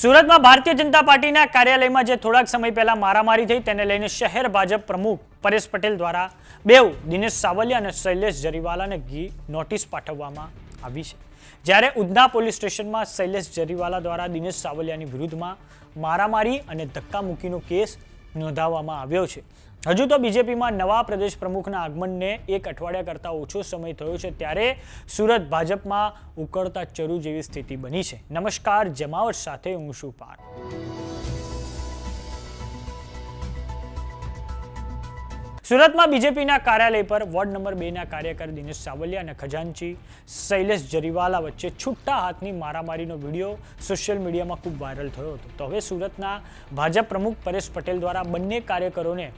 સુરતમાં ભારતીય જનતા પાર્ટીના કાર્યાલયમાં જે થોડાક સમય પહેલા મારામારી થઈ, તેને લઈને શહેર ભાજપ પ્રમુખ પરેશ પટેલ દ્વારા બેઉ દિનેશ સાવલિયા અને શૈલેષ જરીવાલાને ઘી નોટિસ પાઠવવામાં આવી છે. જ્યારે ઉધના પોલીસ સ્ટેશનમાં શૈલેષ જરીવાલા દ્વારા દિનેશ સાવલિયાની વિરુદ્ધમાં મારામારી અને ધક્કામુક્કીનો કેસ નોંધાવવામાં આવ્યો છે. હજુ તો બીજેપીમાં નવા પ્રદેશ પ્રમુખના આગમનને એક અઠવાડિયા કરતાં ઓછો સમય થયો છે, ત્યારે સુરત ભાજપમાં ઉકળતા ચરુ જેવી સ્થિતિ બની છે. નમસ્કાર, જમાવટ સાથે હું શું પાર્થ. સુરતમાં બીજેપીના કાર્યાલય પર વોર્ડ નંબર બેના કાર્યકર દિનેશ સાવલિયા અને ખજાનચી શૈલેષ જરીવાલા વચ્ચે છૂટા હાથની મારામારીનો વીડિયો સોશિયલ મીડિયામાં ખૂબ વાયરલ થયો હતો. તો હવે સુરતના ભાજપ પ્રમુખ પરેશ પટેલ દ્વારા બંને કાર્યકરોને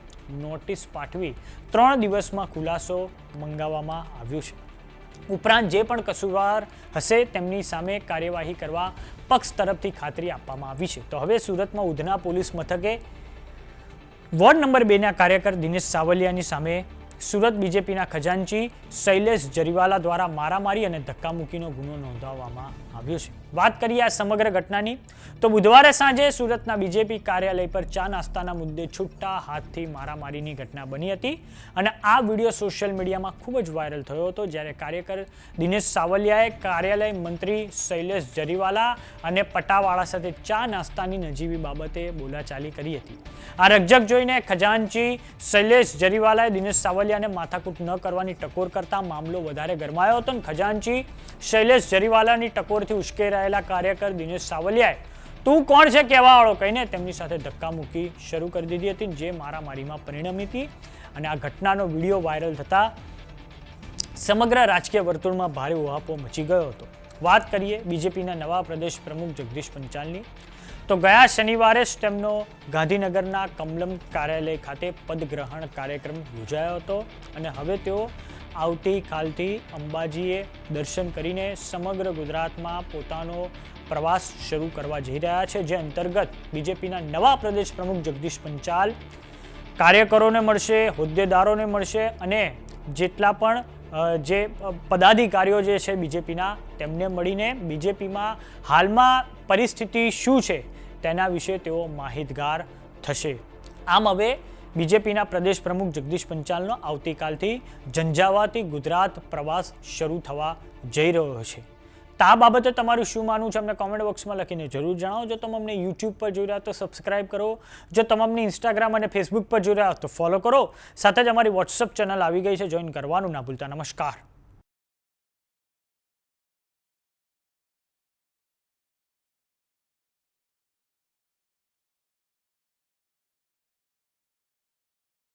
નોટિસ પાઠવી ત્રણ દિવસમાં ખુલાસો મંગાવવામાં આવ્યો છે. ઉપરાંત જે પણ કસુવાર હશે તેમની સામે કાર્યવાહી કરવા પક્ષ તરફથી ખાતરી આપવામાં આવી છે. તો હવે સુરતમાં ઉધના પોલીસ મથકે વોર્ડ નંબર બેના કાર્યકર દિનેશ સાવલિયાની સામે સુરત બીજેપીના ખજાનચી શૈલેષ જરીવાલા દ્વારા મારામારી અને ધક્કામુક્કીનો ગુનો નોંધાવવામાં આવ્યો છે. વાત કરીએ આ સમગ્ર ઘટનાની, તો બુધવારે સાંજે સુરતના બીજેપી કાર્યાલય પર ચા નાસ્તાના મુદ્દે છૂટા હાથથી મારામારીની ઘટના બની હતી અને આ વીડિયો સોશિયલ મીડિયામાં ખૂબ જ વાયરલ થયો હતો. જ્યારે કાર્યકર દિનેશ સાવલિયાએ કાર્યાલય મંત્રી શૈલેષ જરીવાલા અને પટાવાળા સાથે ચા નાસ્તાની નજીવી બાબતે બોલાચાલી કરી હતી. આ રકઝક જોઈને ખજાનચી શૈલેષ જરીવાલાએ દિનેશ સાવલિયાને માથાકૂટ ન કરવાની ટકોર કરતા મામલો વધારે ગરમાયો હતો અને ખજાનચી શૈલેષ જરીવાલાની ટકોરથી ઉશ્કેરાયેલા કાર્યકર દિનેશ સાવલિયાએ, તું કોણ છે? કહેવાવાળો કહીને તેમની સાથે ધક્કા મૂકી શરૂ કરી દીધી હતી, જે મારામારીમાં પરિણમી હતી. અને આ ઘટનાનો વીડિયો વાયરલ થતા સમગ્ર રાજકીય વર્તુળમાં ભારે ઉહાપો મચી ગયો હતો. વાત કરીએ બીજેપીના નવા પ્રદેશ પ્રમુખ જગદીશ પંચાલની. તો ગયા શનિવારે જ તેમનો ગાંધીનગરના કમલમ કાર્યાલય ખાતે પદગ્રહણ કાર્યક્રમ યોજાયો હતો અને હવે તેઓ આવતીકાલથી અંબાજીએ દર્શન કરીને સમગ્ર ગુજરાતમાં પોતાનો પ્રવાસ શરૂ કરવા જઈ રહ્યા છે, જે અંતર્ગત બીજેપીના નવા પ્રદેશ પ્રમુખ જગદીશ પંચાલ કાર્યકરોને મળશે, હોદ્દેદારોને મળશે અને જેટલા પણ જે પદાધિકારીઓ જે છે બીજેપીના તેમને મળીને બીજેપીમાં હાલમાં પરિસ્થિતિ શું છે? તેના વિશે તેઓ માહિતગાર થશે. આમ હવે બીજેપીના પ્રદેશ પ્રમુખ જગદીશ પંચાલનો આવતીકાલથી ઝંઝાવાતી ગુજરાત પ્રવાસ શરૂ થવા જઈ રહ્યો છે. તો આ બાબતે તમારું શું માનવું છે? અમને કોમેન્ટ બોક્સમાં લખીને જરૂર જણાવો. જો તમે અમને યુટ્યુબ પર જોઈ રહ્યા તો સબસ્ક્રાઇબ કરો. જો તમે અમને ઇન્સ્ટાગ્રામ અને ફેસબુક પર જોઈ રહ્યા તો ફોલો કરો. સાથે જ અમારી વોટ્સઅપ ચેનલ આવી ગઈ છે. જોઈન કરવાનું ના ભૂલતા. નમસ્કાર.